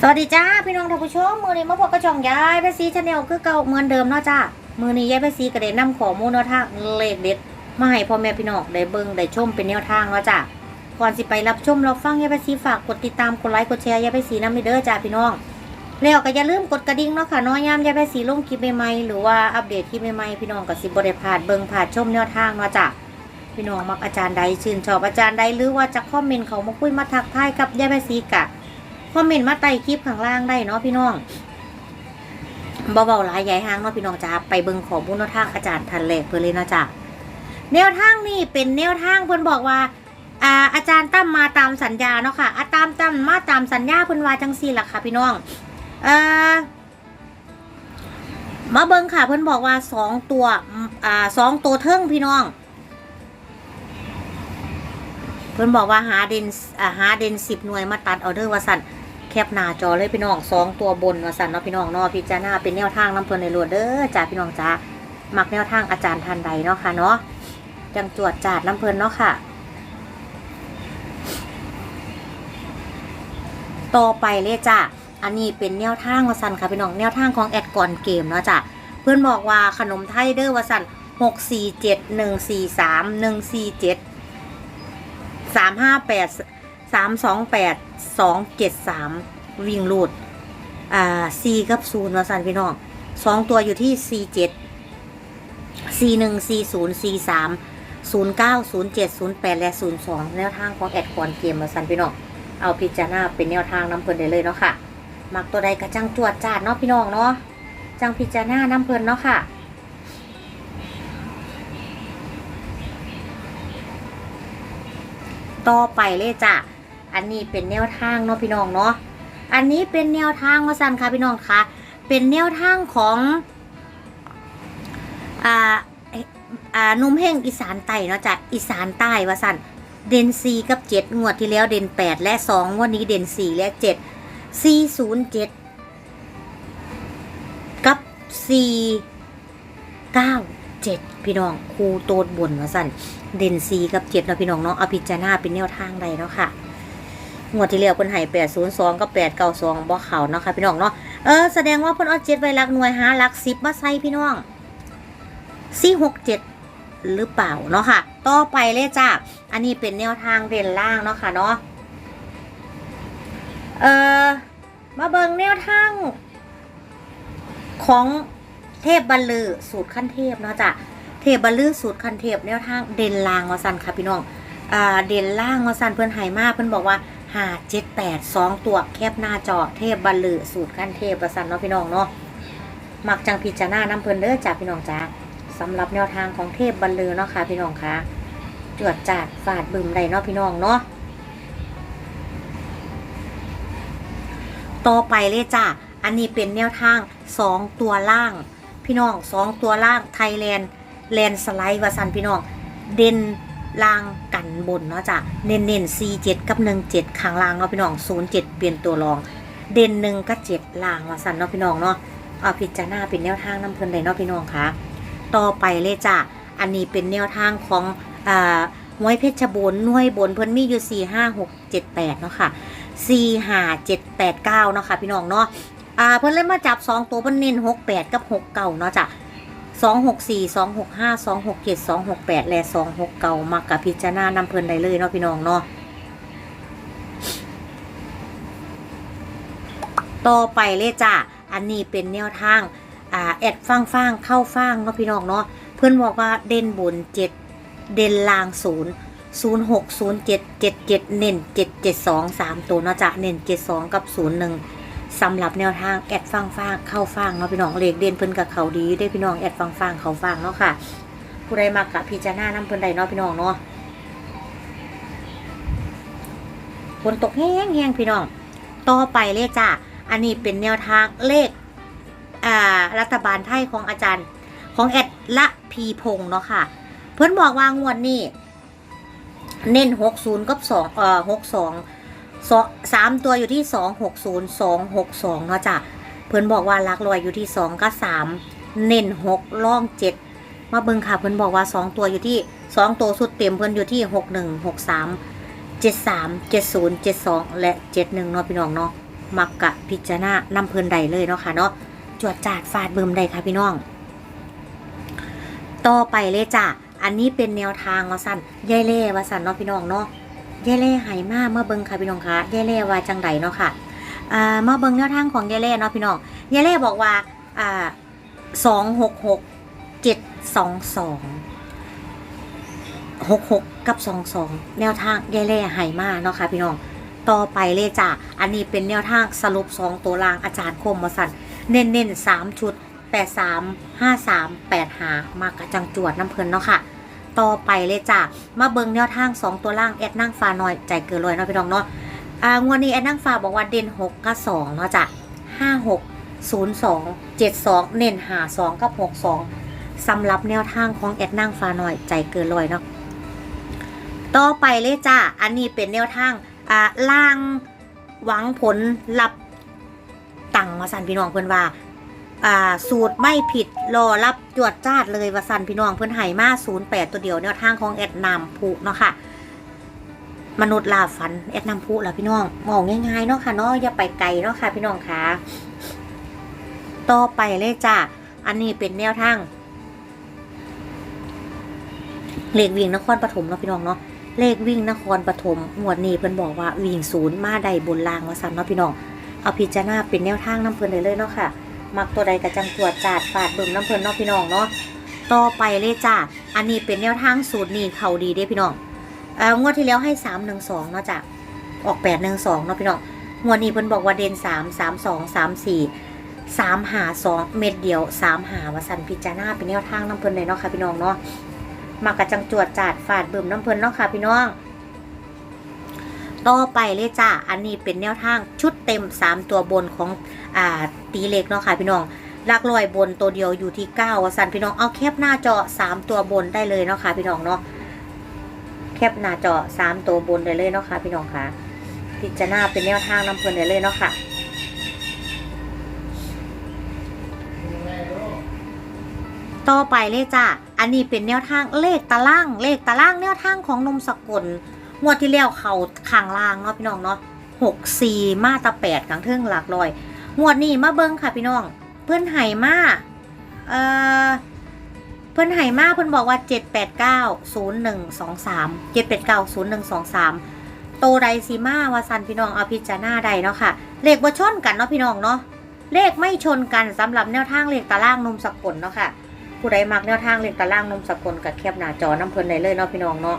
สวัสดีจ้าพี่น้องท่านผู้ชมมือนี้มาพบกับช่องยายไปซีชาแนลคือเก่าเหมือนเดิมเนาะจ้ามือนี้ยายไปซีก็ได้นนำขอมูลแนวทางเลขเด็ดมาให้พ่อแม่พี่น้องได้เบิ่งได้ชมเป็นแนวทางเนาะจ้าก่อนสิไปรับชมเราฟังยายไปซีฝากกดติดตามกดไลค์กดแชร์ยายไปซีน้ำเด้อจ้าพี่น้องแล้วก็อย่าลืมกดกระดิ่งเนาะค่ะน้อยยามยายไปซีลงคลิปใหม่ๆหรือว่าอัปเดตคลิปใหม่ๆพี่น้องก็สิบ่ได้พาดเบิ่งพลาชมแนวทางเนาะจ้าพี่น้องมักอาจารย์ใดชื่นชอบอาจารย์ใดหรือว่าจะคอมเมนต์เขามาคุยมาทักทายกับยายไปซีกะ อมเมนต์มาใต้คลิปข้างล่างได้เนาะพี่น้องเบาๆหลายใหญ่ห้างเนาะพี่น้องจ้าไปเบิ่งขอมูลแนทางอาจารย์ทันแหลกเพื่อเลยนาะจ้าแนวทางนี่เป็นแนวทางเพิ่อนบอกว่าอาอาจารย์ตั้มมาตามสัญญาเนาะค่ะอาตามตั้มมาตามสัญญาเพิ่อนว่าจังซี่ล่ะค่ะ พี่น้องเอ่อมาเบิ่งค่ะ เพิ่อนบอกว่าสองตัวอ่าสองตัวเทิงพี่น้อง เพิ่อนบอกว่าหาเดนอ่าหาเดนสิบหน่วยมาตัดเอเดอร์ว่าสั่น แคปหน้าจอเลยพี่น้องสองตัวบนว่าสั่นเนาะพี่น้องเนาะพิจารณาเป็นแนวทางน้ำเพิ่นในรวดเด้อจ้าพี่น้องจ้ามักแนวทางอาจารย์ทันใดเนาะค่ะเนาะจังจวดจาดน้ำเพิ่นเนาะค่ะ ต่อไปเลยจ้าอันนี้เป็นแนวทางวาสันค่ะพี่น้องแนวทางของแอดก่อนเกมเนาะจ้าเพื่อนบอกว่าขนมไทยเด้อวาสันหกสี่เจ็ดหนึ่งสี่สามหนึ่งสี่เจ็ดสามห้าแปด สามสองแปดสองเจ็ดสามวิ่งรูด อ่าซีกับศูนย์วาสันพี่น้องสองตัวอยู่ที่ซีเจ็ดซีหนึ่งซีศูนย์ซีสามศูนย์เก้าศูนย์เจ็ดศูนย์แปดและศูนย์สองแนวทางของแอดคอนเกมวาสันพี่น้องเอาพิจารณาเป็นแนวทางน้ำเพลินได้เลยเนาะค่ะ มักตัวใดกระจังจวดจาดเนาะพี่น้องเนาะจังพิจารณาน้ำเพลินเนาะค่ะต่อไปเลยจ้ะ อันนี้เป็นแนวทางเนาะพี่น้องเนาะ อันนี้เป็นแนวทางว่าสันค่ะพี่น้องค่ะ เป็นแนวทางของอ่าอ่านุ่มแห้งอีสานใต้เนาะจ้ะอีสานใต้ว่าสันเด่นสีกับเจ็ดงวดที่แล้วเด่นแปดและสองวันนี้เด่นสี่และเจ็ดสี่ศูนย์เจ็ดกับสี่เก้าเจ็ดพี่น้องครูโตดบนว่าสันเด่นสีกับเจ็ดเนาะพี่น้องเนาะเอาพิจารณาเป็นแนวทางใดเนาะค่ะ งวดที่แล้วเพิ่นให้แปดศูนย์สองกับแปดเก้าสองบ่เขาเนาะค่ะพี่น้องเนาะเออแสดงว่าเพิ่นเอาเจ็ดไว้ลักหน่วยหาลักสิบมาใส่พี่น้องสี่หกเจ็ดหรือเปล่าเนาะค่ะ ต่อไปเลยจ้าอันนี้เป็นแนวทางเด่นล่างเนาะค่ะเนาะเออมาเบิ่งแนวทางของเทพบัลลือสูตรขั้นเทพเนาะจ้ะเทพบรรลือสูตรคันเทพแนวทางเด่นล่างวสันค่ะพี่น้องอ่าเด่นล่างวสันเพื่อนไห้มากเพื่อนบอกว่า หาเจ็ดแปดสองตัวแคบหน้าจอเทพบรรลือสูตรคันเทพวาสันเนาะพี่น้องเนาะมักจังพิจารณาน้ำเพื่อนเด้อจ้าพี่น้องจ้าสำหรับแนวทางของเทพบรรลือเนาะค่ะพี่น้องค่ะจวดจาดฟาดบึมใดเนาะพี่น้องเนาะต่อไปเลยจ้าอันนี้เป็นแนวทางสองตัวล่าง พี่น้องสองตัวล่างไทยแลนด์แลนสไลด์วาสันพี่น้อง เด่น ล่างกันบนเนาะจ้ะเน้นเน้นซีเจ็ดกับหนึ่งเจ็ดข้างล่างเนาะพี่น้องศูนย์เจ็ดเปลี่ยนตัวรอง เด่นหนึ่งกับเจ็ดล่างวาสันเนาะพี่น้องเนาะเอาพิจารณาเป็นแนวทางน้ำเพลินเลยเนาะพี่น้องคะต่อไปเลยจ้ะอันนี้เป็นแนวทางของอ่าหวยเพชรบูรณ์หน่วยบนเพิ่นมีอยู่สี่ห้าหกเจ็ดแปดเนาะค่ะสี่ห้าเจ็ดแปดเก้าเนาะค่ะพี่น้องเนาะอ่าเพิ่นเลยมาจับสองตัวเพิ่นเน้นหกแปดกับหกเก้าเนาะจ้ะ สองหกสี่สองหกห้าสองหกเจ็ดสองหกแปดและสองหกเก่ามักกับพิจารณานำเพลินได้เลยเนาะพี่น้องเนาะต่อไปเลยจ้าอันนี้เป็นแนวทางอ่าแอดฟังฟังเข้าฟังเนาะพี่น้องเนาะเพื่อนบอกว่าเด่นบนเจ็ดเด่นลางศูนย์ศูนย์หกศูนย์เจ็ดเจ็ดเจ็ดเน้นเจ็ดเจ็ดสองสามตัวเนาะจ้ะเน้นเจ็ดสองกับศูนย์หนึ่ง สำหรับแนวทางแอดฟังฟางเข้าฟางเนาะพี่น้องเลขเด่นเพิ่นกับเขาดีได้พี่น้องแอดฟังฟางเขาฟางเนาะค่ะ ผู้ใดมากกับพิจารณาน้ำเพิ่นใดเนาะพี่น้องเนาะฝนตกแห้งแห้งพี่น้อง ต่อไปเลยจ้าอันนี้เป็นแนวทางเลขอ่ารัฐบาลไทยของอาจารย์ของแอดละพีพงษ์เนาะค่ะ เพิ่นบอกว่างวดนี้เน้นหกศูนย์กับสองเอ่อหกสอง สามตัวอยู่ที่สองหกศูนย์สองหกสองเนาะจ้ะเพิ่อนบอกว่าหลักลอยอยู่ที่สองกับสามเน้นหกล่องเจ็ดมาเบิ่งค่ะเพิ่อนบอกว่าสองตัวอยู่ที่สองตัวสุดเต็มเพิ่อนอยู่ที่หกหนึ่งหกสามเจ็ดสามเจ็ดศูนย์เจ็ดสองและเจ็ดหนึ่งเนาะพี่น้องเนาะมักกะพิจารณานำเพลินใดเลยเนาะค่ะเนาะจวดจาดฟาดเบิ่มใดค่ะพี่น้อง ต่อไปเลยจ้ะอันนี้เป็นแนวทางว่าสันยายเล่ว่าสั่นเนาะพี่น้องเนาะ ยายเล่หายมาเมื่อเบิงค่ะพี่น้องคะยายเล่ว่าจังใดเนาะค่ะอ่ามาเบิงแนวทางของยายเล่เนาะพี่น้องยายเล่บอกว่าอ่าสองหกหกเจ็ดสองสองหกหกกับสองสองแนวทางยายเล่หายมาเนาะค่ะพี่น้องต่อไปเลยจ้ะ อันนี้เป็นแนวทางสรุป 2 ตัวรางอาจารย์คมมาสันเน้นเน้นๆ3 ชุด 8 3 5 3 8หามากระจังจวดน้ำเพลินเนาะค่ะ ต่อไปเลยจ้ะมาเบิงแนวทาง 2 ตัวล่างแอดนั่งฟ้าหน่อยใจเกินลอยเนาะพี่น้องเนาะอ่างวดนี้แอดนั่งฟ้าบอกว่าเด่น6กับ2เนาะจ้ะ5 6 0 2 7 2 เน้นหา2กับ6 2สำหรับแนวทางของแอดนั่งฟ้าหน่อยใจเกินลอยเนาะต่อไปเลยจ้ะอันนี้เป็นแนวทางอ่าล่างหวังผลรับตังมาสันพี่น้องเพื่อนว่า อ่าสูตรไม่ผิดรอรับจวดจ้าดเลยวาสันพี่น้องเพื่อนไห่มาศูนย์แปดตัวเดียวแนวทางของแอดนามผูเนาะค่ะ มนุษย์ลาฝันแอดนามผูแล้วพี่น้องมองง่ายๆเนาะค่ะเนาะอย่าไปไกลเนาะค่ะ พี่น้องค่ะต่อไปเลยจ้ะอันนี้เป็นแนวทางเลขวิ่งนครปฐมเนาะพี่น้องเนาะเลขวิ่งนครปฐมหมวดนี้เพิ่นบอกว่าวิ่งศูนย์มาใดบนรางว่าสั่นเนาะพี่น้องเอาพิจารณาเป็นแนวทางน้ำเพิ่นได้เลยเนาะค่ะ มักตัวใดกระจังตรวจจาดฟาดเบิ่มน้ำเพลินนาะพี่น้องเนาะต่อไปเลยจ้าอันนี้เป็นแนวทางสูตรนี้เขาดีเด้พี่น้องเอ่องวดที่แล้วให้สามหนึ่งสองเนาะจ้ะออกแปดหนึ่งสองเนาะพี่น้องงวดนี้เพิ่นบอกว่าเด่นสามสามสองสามสี่สามหาสองเม็ดเดียวสามหาวาสันพิจารณาเป็นแนวทางน้ำเพลินเลยเนาะค่ะพี่น้องเนาะมากระจังจวดจาดฟาดเบิ่มน้ำเพลินเนาะค่ะพี่น้อง ต่อไปเลยจ้า อันนี้เป็นแนวทางชุดเต็ม 3 ตัวบนของอ่าตีเล็กเนาะค่ะพี่น้องลักลอยบนตัวเดียวอยู่ที่9วสันพี่น้องเอาแคปหน้าจอ 3 ตัวบนได้เลยเนาะค่ะพี่น้องเนาะแคปหน้าจอ 3 ตัวบนได้เลยเนาะค่ะพี่น้องค่ะพิจารณาเป็นแนวทางน้ำเพลินได้เลยเนาะค่ะต่อไปเลยจ้าอันนี้เป็นแนวทางเลขตาราง เลขตารางแนวทางของนมสกุล งวดที่แล้วเขาข้างล่างเนาะพี่น้องเนาะหกสี่มาตาแปดข้างเทิงหลักลอย งวดนี้มาเบิ้งค่ะพี่น้อง เพื่อนไห่มาเอ่อเพื่อนไห่มาเพื่อนบอกว่าเจ็ดแปดเก้าศูนย์หนึ่งสองสามเจ็ดแปดเก้าศูนย์หนึ่งสองสามโตไดซีมาวาซันพี่น้องเอาพิจารณาใดเนาะค่ะ เลขบ่ชนกันเนาะพี่น้องเนาะเลขไม่ชนกันสำหรับแนวทางเลขตารางนมสกุลเนาะค่ะ ผู้ใดมักแนวทางเลขตารางนมสกุลกับแคบหน้าจอน้ำเพลินได้เลยเนาะพี่น้องเนาะ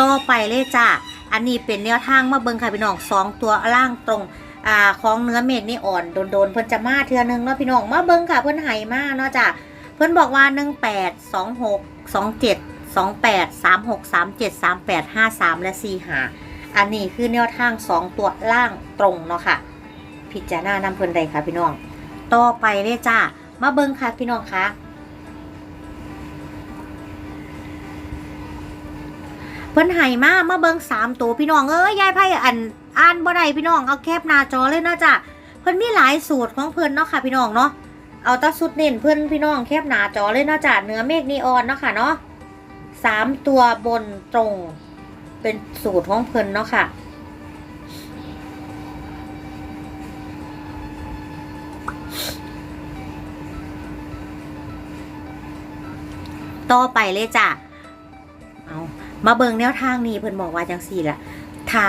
ต่อไปเลยจ้าอันนี้เป็นแนวทางมาเบิงค่ะพี่น้องสองตัวล่างตรงอ่าของเนื้อเมฆนี่อ่อนโดนๆเพิ่นจะมาเทือนึงเนาะพี่น้องมาเบิงค่ะเพิ่นไห้มากเนาะจ้ะเพิ่นบอกว่า1 8 2 6 2 7 2 8 3 6 3 7 3 8 5 3และ4หาอันนี้คือแนวทาง2ตัวล่างตรงเนาะค่ะ พิจารณานำเพิ่นใดค่ะพี่น้อง ต่อไปเลยจ้ามาเบิงค่ะพี่น้องคะ เพิ่นไห้มามาเบิงสามตัวพี่น้องเอ้ยยายไพ่อันอ่านบ่ได้พี่น้องเอาแคปหน้าจอเลยเนาะจ้ะเพิ่นมีหลายสูตรของเพิ่นเนาะค่ะพี่น้องเนาะเอาตาสุดเน้นเพิ่นพี่น้องแคปหนาจอเลยเนาะจ้ะเนื้อเมฆนีออนเนาะค่ะเนาะสามตัวบนตรงเป็นสูตรของเพิ่นเนาะค่ะต่อไปเลยจ้ะ เอา มาเบิงแนวทางนี้เพิ่นบอกว่าจังสี่ละถ้า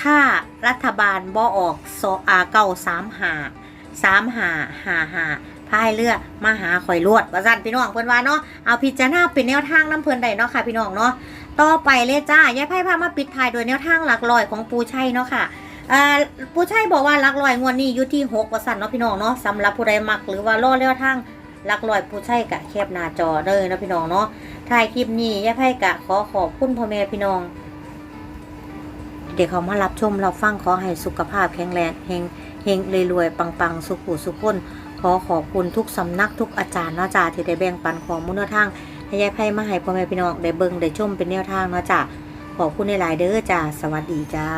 ถ้ารัฐบาลบ่ออกโซอาเก้าสามหาสามหาหาหาพายเรือมาหาข่อยลวดว่าสั่นพี่น้องเพิ่นว่าเนาะเอาพิจารณาเป็นแนวทางน้ำเพิ่นได้เนาะค่ะพี่น้องเนาะต่อไปเลยจ้ายายไพ่พามาปิดท้ายโดยแนวทางหลักลอยของปูชัยเนาะค่ะอ่าปูชัยบอกว่าหลักลอยงวดนี้อยู่ที่หกว่าสั่นเนาะพี่น้องเนาะสำหรับผู้ใดมักหรือว่าล่อแนวทางหลักลอยปูชัยกะแคบหน้าจอเลยเนาะพี่น้องเนาะ ถ่ายคลิปนี้ย่าไพ่กะขอขอบคุณพ่อแม่พี่น้อง เดี๋ยวเขามารับชมรับฟังขอให้สุขภาพแข็งแรงเฮงเฮงรวยๆปังๆ สุขุสุขคนขอขอบคุณทุกสำนักทุกอาจารย์เนาะจ้าที่ได้แบ่งปันของมุนทางให้ยายไพ่มาให้พ่อแม่พี่น้องได้เบิ่งได้ชมเป็นแนวทางเนาะจ้าขอบคุณในหลายเด้อจ้าสวัสดีจ้า